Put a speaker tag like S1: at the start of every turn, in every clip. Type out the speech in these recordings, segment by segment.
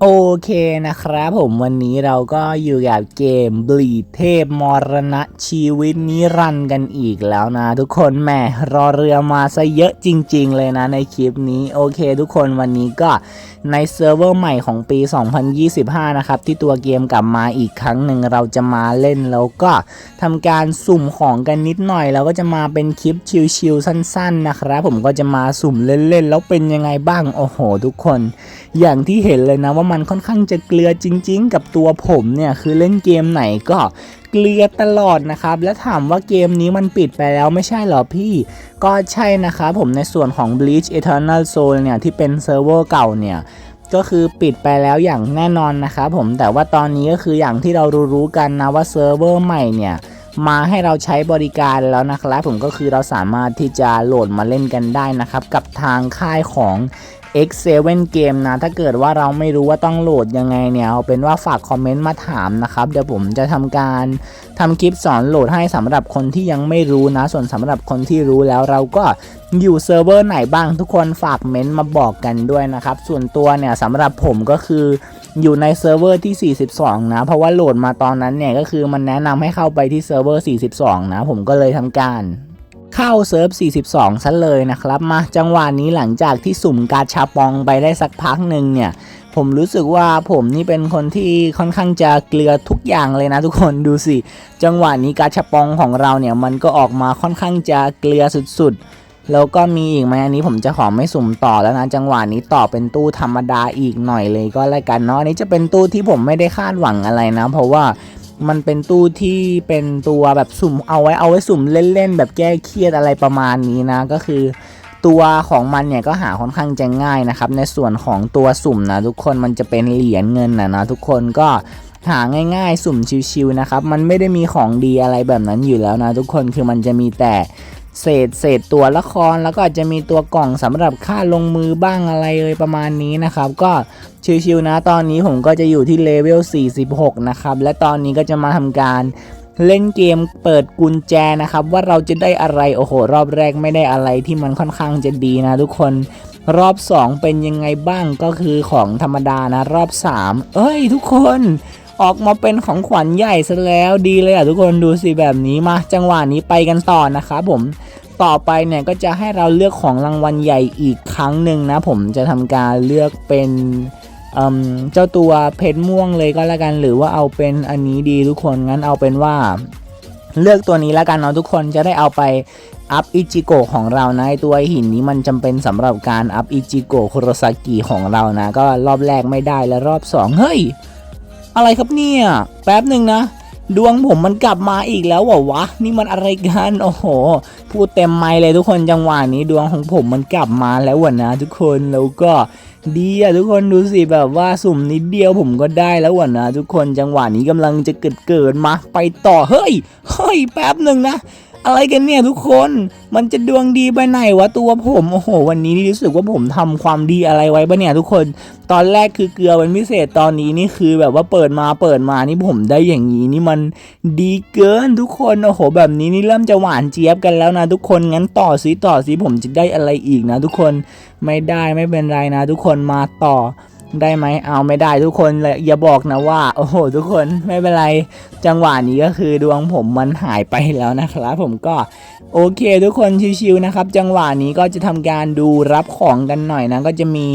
S1: โอเคนะครับผมวันนี้เราก็อยู่กับเกมบลีดเทพมรณะชีวิตนิรันดร์กันอีกแล้วนะ ทุกคนแหมรอเรือมาซะเยอะจริง ๆ เลยนะในคลิปนี้ โอเค ทุกคนวันนี้ก็ในเซิร์ฟเวอร์ใหม่ของปี 2025 นะครับ ที่ตัวเกมกลับมาอีกครั้งหนึ่งเราจะมาเล่นแล้วก็ทำการสุ่มของกันนิดหน่อย แล้วก็จะมาเป็นคลิปชิลๆสั้น ๆ นะครับผมก็จะมาสุ่มเล่นๆแล้วเป็นยังไงบ้างโอ้โห ทุกคน อย่างที่เห็นเลยนะว่ามันค่อนข้างจะเกลือจริง ๆ กับตัวผมเนี่ยคือเล่นเกมไหนก็เกลือตลอดนะครับ และถามว่าเกมนี้มันปิดไปแล้วไม่ใช่เหรอพี่ ก็ใช่นะครับผมในส่วนของ Bleach Eternal Soul เนี่ยที่เป็นเซิร์ฟเวอร์เก่าเนี่ยก็คือปิดไปแล้วอย่างแน่นอนนะครับผมแต่ว่าตอนนี้ก็คืออย่างที่เรารู้ๆกันนะว่าเซิร์ฟเวอร์ใหม่เนี่ยมาให้เราใช้บริการแล้วนะครับผมก็คือเราสามารถที่จะโหลดมาเล่นกันได้นะครับ กับทางค่ายของ X7 Game นะ ถ้าเกิดว่าเราไม่รู้ว่าต้องโหลดยังไงเนี่ย เอาเป็นว่าฝากคอมเมนต์มาถามนะครับ เดี๋ยวผมจะทำการทำคลิปสอนโหลดให้สำหรับคนที่ยังไม่รู้นะ ส่วนสำหรับคนที่รู้แล้วเราก็อยู่เซิร์ฟเวอร์ไหนบ้างทุกคนฝากเมนต์มาบอกกันด้วยนะครับ ส่วนตัวเนี่ยสำหรับผมก็คืออยู่ในเซิร์ฟเวอร์ที่ 42 นะ เพราะว่าโหลดมาตอนนั้นเนี่ยก็คือมันแนะนำให้เข้าไปที่เซิร์ฟเวอร์ 42 นะ ผมก็เลยทำการ เข้าเซิร์ฟ 42ซะเลยนะครับ มาจังหวะนี้หลังจากที่สุ่มกาชาปองไปได้สักพักหนึ่งเนี่ย ผมรู้สึกว่าผมนี่เป็นคนที่ค่อนข้างจะเกลือทุกอย่างเลยนะทุกคนดูสิ จังหวะนี้กาชาปองของเราเนี่ยมันก็ออกมาค่อนข้างจะเกลือสุดๆ แล้วก็มีอีกไหมอันนี้ผมจะขอไม่สุ่มต่อแล้วนะจังหวะนี้ต่อเป็นตู้ธรรมดาอีกหน่อยเลยก็แล้วกันเนาะอันนี้จะเป็นตู้ที่ผมไม่ได้คาดหวังอะไรนะ เพราะว่า มันเป็นตู้ที่เป็นตัวแบบสุ่มเอาไว้เอาไว้สุ่มเล่นๆ แบบแก้เครียดอะไรประมาณนี้นะ ก็คือตัวของมันเนี่ยก็หาค่อนข้างจะง่ายนะครับ ในส่วนของตัวสุ่มนะทุกคนมันจะเป็นเหรียญเงินนะนะทุกคนก็หาง่ายๆ สุ่มชิวๆนะครับ มันไม่ได้มีของดีอะไรแบบนั้นอยู่แล้วนะทุกคนคือมันจะมีแต่ เศษเศษตัวละครแล้วก็อาจจะมีตัวกล่องสำหรับค่าลงมือบ้างอะไรเลยประมาณนี้นะครับ ก็ชิวๆนะตอนนี้ผมก็จะอยู่ที่เลเวล 46 นะครับ และตอนนี้ก็จะมาทำการเล่นเกมเปิดกุญแจนะครับ ว่าเราจะได้อะไรโอ้โห รอบแรกไม่ได้อะไรที่มันค่อนข้างจะดีนะทุกคนรอบ 2 เป็นยังไงบ้างก็คือของธรรมดานะ รอบ 3 เอ้ย ทุกคนออกมาเป็นของขวัญใหญ่ซะแล้วดีเลยอะทุกคนดูสิแบบนี้มาจังหวะนี้ไปกันต่อนะครับผม ต่อไปเนี่ยก็จะให้เราเลือกของรางวัลใหญ่อีกครั้งหนึ่งนะ ผมจะทำการเลือกเป็นเจ้าตัวเพชรม่วงเลยก็แล้วกันหรือว่าเอาเป็นอันนี้ดีทุกคนงั้นเอาเป็นว่า เลือกตัวนี้แล้วกันเนาะทุกคนจะได้เอาไปอัพอิจิโกะของเรานะตัวหินนี้มันจำเป็นสำหรับการอัพอิจิโกะคุโรซากิของเรานะ ก็รอบแรกไม่ได้แล้วรอบสองเฮ้ย อะไรครับเนี่ย แป๊บหนึ่งนะ ดวงผมมันกลับมาอีกแล้วเหรอวะ นี่มันอะไรกัน โอ้โห พูดเต็มไมเลยทุกคนจังหวะนี้ดวงของผมมันกลับมาแล้ววะนะ ทุกคนแล้วก็ดีอะทุกคนดูสิแบบว่าสุ่มนิดเดียวผมก็ได้แล้ววะนะทุกคนจังหวะนี้กำลังจะเกิดเกิดมาไปต่อเฮ้ยเฮ้ยแป๊บหนึ่งนะ อะไรกันเนี่ยทุกคน มันจะดวงดีไปไหนวะตัวผม โอ้โห วันนี้นี่รู้สึกว่าผมทำความดีอะไรไว้ปะเนี่ยทุกคน ตอนแรกคือเกลือเป็นพิเศษ ตอนนี้นี่คือแบบว่าเปิดมาเปิดมานี่ผมได้อย่างนี้นี่มันดีเกินทุกคน โอ้โห แบบนี้นี่เริ่มจะหวานเจี๊ยบกันแล้วนะทุกคน งั้นต่อสิต่อสิผมจะได้อะไรอีกนะทุกคน ไม่ได้ไม่เป็นไรนะทุกคนมาต่อ ได้ไหมเอาไม่ได้ทุกคนเลยอย่าบอกนะว่า โอ้โห ทุกคนไม่เป็นไร จังหวะนี้ก็คือดวงผมมันหายไปแล้วนะครับผมก็โอเค ทุกคนชิวๆนะครับ จังหวะนี้ก็จะทำการดูรับของกันหน่อยนะ ก็จะมี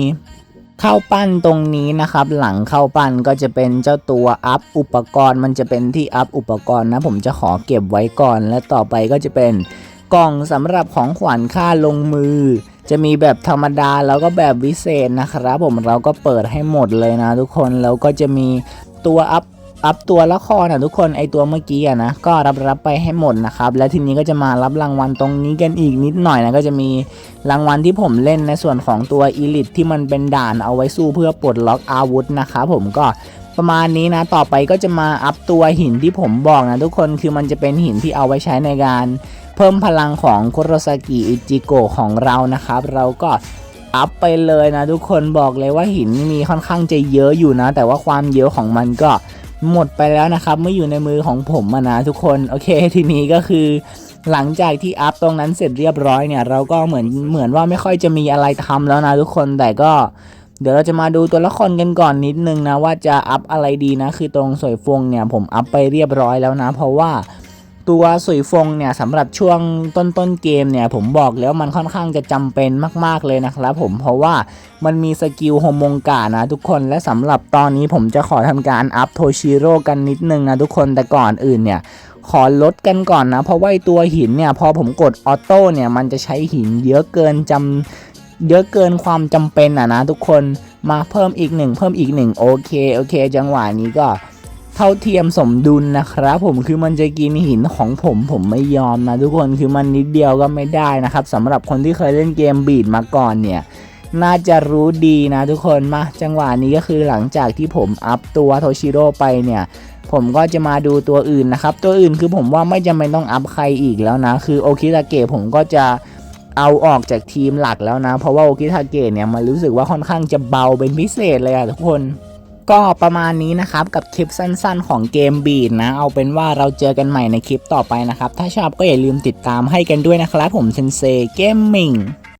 S1: เข้าปั้นตรงนี้นะครับ หลังเข้าปั้นก็จะเป็นเจ้าตัวอัพอุปกรณ์ มันจะเป็นที่อัพอุปกรณ์นะ ผมจะขอเก็บไว้ก่อน และต่อไปก็จะเป็นกล่องสำหรับของขวัญค่าลงมือ จะมีแบบธรรมดาแล้วก็แบบวิเศษนะครับผมเราก็เปิดให้หมดเลยนะทุกคนแล้วก็จะมีตัวอัพอัพตัวละครนะทุกคนไอตัวเมื่อกี้อะนะก็รับรับไปให้หมดนะครับ และทีนี้ก็จะมารับรางวัลตรงนี้กันอีกนิดหน่อยนะก็จะมีรางวัลที่ผมเล่นในส่วนของตัวอีลิทที่มันเป็นด่านเอาไว้สู้เพื่อปลดล็อกอาวุธนะครับผมก็ประมาณนี้นะต่อไปก็จะมาอัพตัวหินที่ผมบอกนะทุกคนคือมันจะเป็นหินที่เอาไว้ใช้ในการ เพิ่มพลังของคุโรซากิอิจิโกะของเรานะครับ เราก็อัพไปเลยนะทุกคนบอกเลยว่าหินมีค่อนข้างจะเยอะอยู่นะ แต่ว่าความเยอะของมันก็หมดไปแล้วนะครับเมื่ออยู่ในมือของผมนะทุกคนโอเคทีนี้ก็คือหลังจากที่อัพตรงนั้นเสร็จเรียบร้อยเนี่ย เราก็เหมือนเหมือนว่าไม่ค่อยจะมีอะไรทำแล้วนะทุกคนแต่ก็เดี๋ยวเราจะมาดูตัวละครกันก่อนนิดนึงนะว่าจะอัพอะไรดีนะ คือตรงสวยฟงเนี่ยผมอัพไปเรียบร้อยแล้วนะ เพราะว่า ตัวสวยฟงเนี่ยสำหรับช่วงต้นต้นเกมเนี่ยผมบอกแล้วมันค่อนข้างจะจำเป็นมากๆเลยนะครับผมเพราะว่ามันมีสกิลโฮมงกานะทุกคนและสำหรับตอนนี้ผมจะขอทำการอัพโทชิโร่กันนิดนึงนะทุกคนแต่ก่อนอื่นเนี่ยขอลดกันก่อนนะ เพราะว่าตัวหินเนี่ยพอผมกดออโต้เนี่ยมันจะใช้หินเยอะเกินจำเยอะเกินความจำเป็นอะนะทุกคนมาเพิ่มอีกหนึ่งเพิ่มอีกหนึ่งโอเคโอเค จังหวะนี้ก็ เท่าเทียมสมดุลนะครับผมคือมันจะกินหินของผมผมไม่ยอมนะทุกคนคือมันนิดเดียวก็ไม่ได้นะครับสำหรับคนที่เคยเล่นเกมบีดมาก่อนเนี่ยน่าจะรู้ดีนะทุกคนมาจังหวะนี้ก็คือหลังจากที่ผมอัพตัวโทชิโร่ไปเนี่ยผมก็จะมาดูตัวอื่นนะครับ ตัวอื่นคือผมว่าไม่จำเป็นต้องอัพใครอีกแล้วนะ คือโอคิทาเกะผมก็จะเอาออกจากทีมหลักแล้วนะ เพราะว่าโอคิทาเกะเนี่ยมันรู้สึกว่าค่อนข้างจะเบาเป็นพิเศษเลยอะทุกคน ก็ประมาณนี้นะครับกับคลิปสั้นๆ ของเกมบีดนะ เอาเป็นว่าเราเจอกันใหม่ในคลิปต่อไปนะครับ ถ้าชอบก็อย่าลืมติดตามให้กันด้วยนะครับผมเซนเซเกมมิ่ง